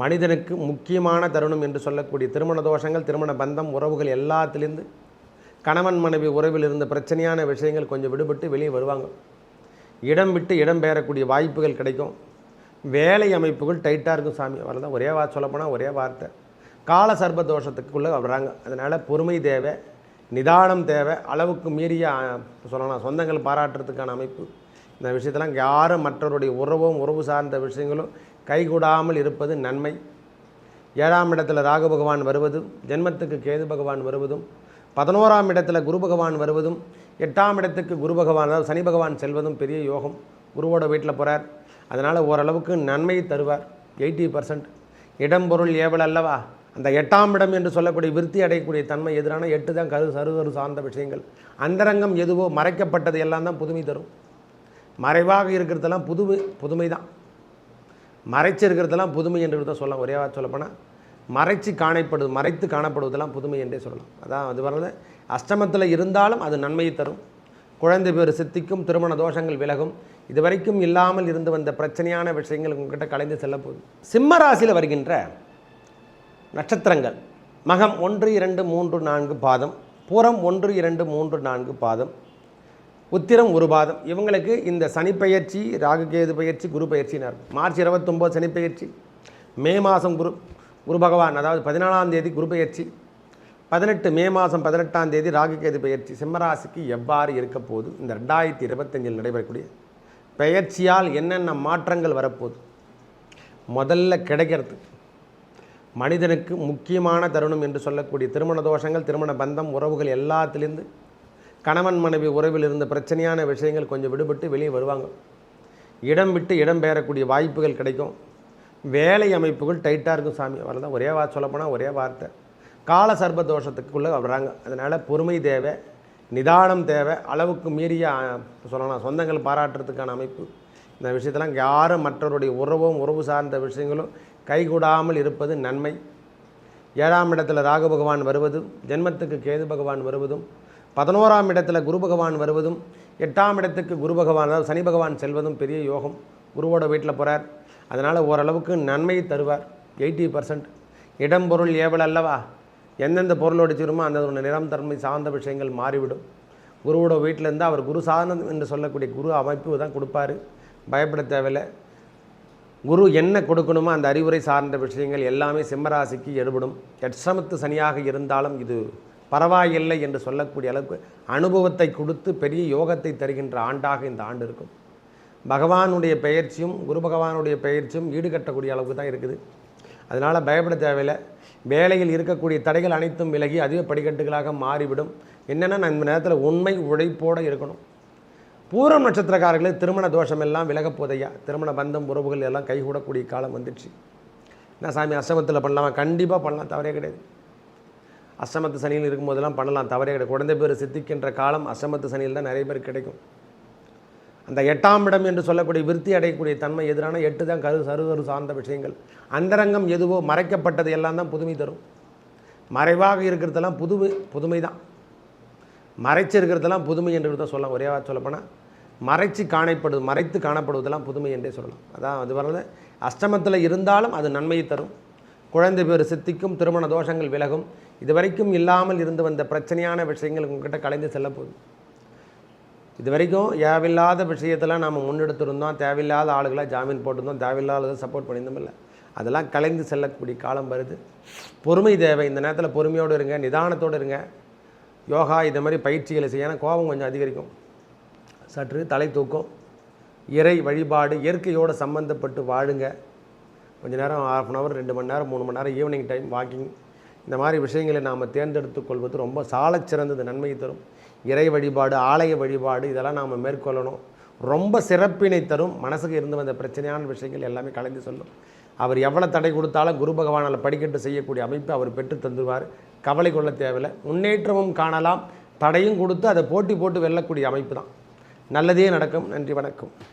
மனிதனுக்கு முக்கியமான தருணம் என்று சொல்லக்கூடிய திருமண தோஷங்கள் திருமண பந்தம் உறவுகள் எல்லாத்துலேருந்து கணவன் மனைவி உறவில் இருந்த பிரச்சனையான விஷயங்கள் கொஞ்சம் விடுபட்டு வெளியே வருவாங்க. இடம் விட்டு இடம் பெயரக்கூடிய வாய்ப்புகள் கிடைக்கும். வேலை அமைப்புகள் டைட்டாக இருக்கும் சாமி. அவ்வளோதான் ஒரே வார்த்தை சொல்லப்போனால் ஒரே வார்த்தை. கால சர்ப தோஷத்துக்குள்ளே வர்றாங்க. அதனால் பொறுமை தேவை நிதானம் தேவை அளவுக்கு மீறிய சொல்லலாம் சொந்தங்கள் பாராட்டுறதுக்கான அமைப்பு. இந்த விஷயத்தெல்லாம் யாரும் மற்றவருடைய உறவும் உறவு சார்ந்த விஷயங்களும் கைகூடாமல் இருப்பது நன்மை. ஏழாம் இடத்துல ராகு பகவான் வருவதும் ஜென்மத்துக்கு கேது பகவான் வருவதும் பதினோராம் இடத்துல குரு பகவான் வருவதும் எட்டாம் இடத்துக்கு குரு பகவான் அதாவது சனி பகவான் செல்வதும் பெரிய யோகம். குருவோட வீட்டில் போகிறார் அதனால் ஓரளவுக்கு நன்மை தருவார். Eighty percent. இடம் பொருள் ஏவல் அல்லவா? அந்த எட்டாம் இடம் என்று சொல்லக்கூடிய விருத்தி அடையக்கூடிய தன்மை எதிரான எட்டு தான் கரு சருகரு சார்ந்த விஷயங்கள். அந்தரங்கம் எதுவோ மறைக்கப்பட்டது எல்லாம் தான் புதுமை தரும். மறைவாக இருக்கிறதெல்லாம் புதுமை புதுமை தான் மறைச்சு இருக்கிறதெல்லாம் புதுமை என்று தான் சொல்லலாம். ஒரே வார்த்தை சொல்லப்போனால் மறைச்சு காணப்படுது மறைத்து காணப்படுவதெல்லாம் புதுமை என்றே சொல்லலாம். அதான் அது வரல. அஷ்டமத்தில் இருந்தாலும் அது நன்மையை தரும். குழந்தை பேர் சித்திக்கும் திருமண தோஷங்கள் விலகும். இதுவரைக்கும் இல்லாமல் இருந்து வந்த பிரச்சனையான விஷயங்கள் உங்ககிட்ட கலைந்து செல்ல போகுது. சிம்ம ராசியில் வருகின்ற நட்சத்திரங்கள். மகம் ஒன்று இரண்டு மூன்று நான்கு பாதம். பூரம் ஒன்று இரண்டு மூன்று நான்கு பாதம். உத்திரம் ஒரு பாதம். இவங்களுக்கு இந்த சனிப்பெயர்ச்சி ராகுகேது பயிற்சி குரு பயிற்சின்னு இருக்கும் மார்ச் இருபத்தொம்போது சனிப்பெயர்ச்சி. மே மாதம் குரு குரு பகவான் அதாவது பதினாலாம் தேதி குரு பயிற்சி. பதினெட்டு மே மாதம் பதினெட்டாம் தேதி ராகுகேது பயிற்சி. சிம்மராசிக்கு எவ்வாறு இருக்க போது இந்த ரெண்டாயிரத்தி இருபத்தஞ்சில் நடைபெறக்கூடிய பெயர்ச்சியால் என்னென்ன மாற்றங்கள் வரப்போகுது? முதல்ல கிடைக்கிறது. மனிதனுக்கு முக்கியமான தருணம் என்று சொல்லக்கூடிய திருமண தோஷங்கள் திருமண பந்தம் உறவுகள் எல்லாத்துலேருந்து கணவன் மனைவி உறவில் இருந்த பிரச்சனையான விஷயங்கள் கொஞ்சம் விடுபட்டு வெளியே வருவாங்க. இடம் விட்டு இடம் பெயரக்கூடிய வாய்ப்புகள் கிடைக்கும். வேலை அமைப்புகள் டைட்டாக இருக்கும் சாமி. அவ்வளோதான் ஒரே வா சொல்லப்போனால் ஒரே வார்த்தை. கால சர்ப தோஷத்துக்குள்ளே வர்றாங்க. அதனால் பொறுமை தேவை நிதானம் தேவை அளவுக்கு மீறிய சொல்லலாம் சொந்தங்கள் பாராட்டுறதுக்கான அமைப்பு. இந்த விஷயத்தெல்லாம் யாரும் மற்றவருடைய உறவும் உறவு சார்ந்த விஷயங்களும் கைகூடாமல் இருப்பது நன்மை. ஏழாம் இடத்துல ராகு பகவான் வருவதும் ஜென்மத்துக்கு கேது பகவான் வருவதும் பதினோராம் இடத்துல குரு பகவான் வருவதும் எட்டாம் இடத்துக்கு குரு பகவான் அதாவது சனி பகவான் செல்வதும் பெரிய யோகம். குருவோட வீட்டில் போகிறார் அதனால் ஓரளவுக்கு நன்மை தருவார். Eighty percent. இடம் பொருள் ஏவல் அல்லவா? எந்தெந்த பொருளோடு சேருமோ அந்த ஒரு நிறம் தன்மை சார்ந்த விஷயங்கள் மாறிவிடும். குருவோட வீட்டிலேருந்து அவர் குரு சாதனம் என்று சொல்லக்கூடிய குரு அமைப்பு தான் கொடுப்பாரு. பயப்பட தேவையில்லை. குரு என்ன கொடுக்கணுமோ அந்த அறிவுரை சார்ந்த விஷயங்கள் எல்லாமே சிம்மராசிக்கு எடுபடும் எட்சமத்து சனியாக இருந்தாலும் இது பரவாயில்லை என்று சொல்லக்கூடிய அளவுக்கு அனுபவத்தை கொடுத்து பெரிய யோகத்தை தருகின்ற ஆண்டாக இந்த ஆண்டு இருக்கும். பகவானுடைய பெயர்ச்சியும் குரு பகவானுடைய பெயர்ச்சியும் ஈடுகட்டக்கூடிய அளவுக்கு தான் இருக்குது. அதனால் பயப்பட தேவையில்லை. வேலையில் இருக்கக்கூடிய தடைகள் அனைத்தும் விலகி அதுவே படிக்கட்டுகளாக மாறிவிடும். என்னென்னா நான் இந்த நேரத்தில் உண்மை உழைப்போடு இருக்கணும். பூரம் நட்சத்திரக்காரர்களுக்கு திருமண தோஷம் எல்லாம் விலகப்போதையா திருமண பந்தம் உறவுகள் எல்லாம் கைகூடக்கூடிய காலம் வந்துடுச்சு. என்ன சாமி அஷ்டமத்தில் பண்ணலாமா? கண்டிப்பாக பண்ணலாம் தவறே கிடையாது. அஷ்டமத்து சனியில் இருக்கும்போதெல்லாம் பண்ணலாம். தவறே கிடையாது. குழந்தை பேர் சித்திக்கின்ற காலம் அஷ்டமத்து சனியில் தான் நிறைய பேர் கிடைக்கும். அந்த எட்டாம் இடம் என்று சொல்லக்கூடிய விருத்தி அடையக்கூடிய தன்மை எதிரான எட்டு தான் கரு சருகரு சார்ந்த விஷயங்கள். அந்தரங்கம் எதுவோ மறைக்கப்பட்டது எல்லாம் தான் புதுமை தரும். மறைவாக இருக்கிறதெல்லாம் புதுமை புதுமை தான். மறைச்சு இருக்கிறதெல்லாம் புதுமை என்று தான் சொல்லலாம். ஒரே சொல்லப்போனால் மறைச்சு காணப்படுது மறைத்து காணப்படுவதெல்லாம் புதுமை என்றே சொல்லலாம். அதான் அது வரல. அஷ்டமத்தில் இருந்தாலும் அது நன்மையை தரும். குழந்தை பேர் சித்திக்கும் திருமண தோஷங்கள் விலகும். இதுவரைக்கும் இல்லாமல் இருந்து வந்த பிரச்சனையான விஷயங்கள் உங்ககிட்ட கலைந்து செல்ல போகுது. இது வரைக்கும் தேவையில்லாத விஷயத்தெல்லாம் நாம் முன்னெடுத்திருந்தோம். தேவையில்லாத ஆளுகளாக ஜாமீன் போட்டிருந்தோம். தேவையில்லாத சப்போர்ட் பண்ணியிருந்தோம் இல்லை. அதெல்லாம் கலைந்து செல்லக்கூடிய காலம் வருது. பொறுமை தேவை. இந்த நேரத்தில் பொறுமையோடு இருங்க நிதானத்தோடு இருங்க. யோகா இந்த மாதிரி பயிற்சிகளை செய்ய. ஏன்னா கோபம் கொஞ்சம் அதிகரிக்கும். சற்று தலை தூக்கம். இறை வழிபாடு இயற்கையோடு சம்பந்தப்பட்டு வாழுங்க. கொஞ்ச நேரம் ஆஃப் அன் ஹவர் ரெண்டு மணி நேரம் மூணு மணி நேரம் ஈவினிங் டைம் வாக்கிங் இந்த மாதிரி விஷயங்களை நாம் தேர்ந்தெடுத்து கொள்வது ரொம்ப சாலச்சிறந்தது நன்மையை தரும். இறை வழிபாடு ஆலய வழிபாடு இதெல்லாம் நாம் மேற்கொள்ளணும். ரொம்ப சிறப்பினை தரும். மனசுக்கு இருந்து வந்த பிரச்சனையான விஷயங்கள் எல்லாமே கலந்து சொல்லும். அவர் எவ்வளோ தடை கொடுத்தாலும் குரு பகவானால் படிக்கட்டு செய்யக்கூடிய அமைப்பு அவர் பெற்று தந்துவார் கவலை கொள்ள தேவையில்லை. முன்னேற்றமும் காணலாம். தடையும் கொடுத்து அதை போட்டி போட்டு வெல்லக்கூடிய அமைப்பு தான். நல்லதே நடக்கும். நன்றி வணக்கம்.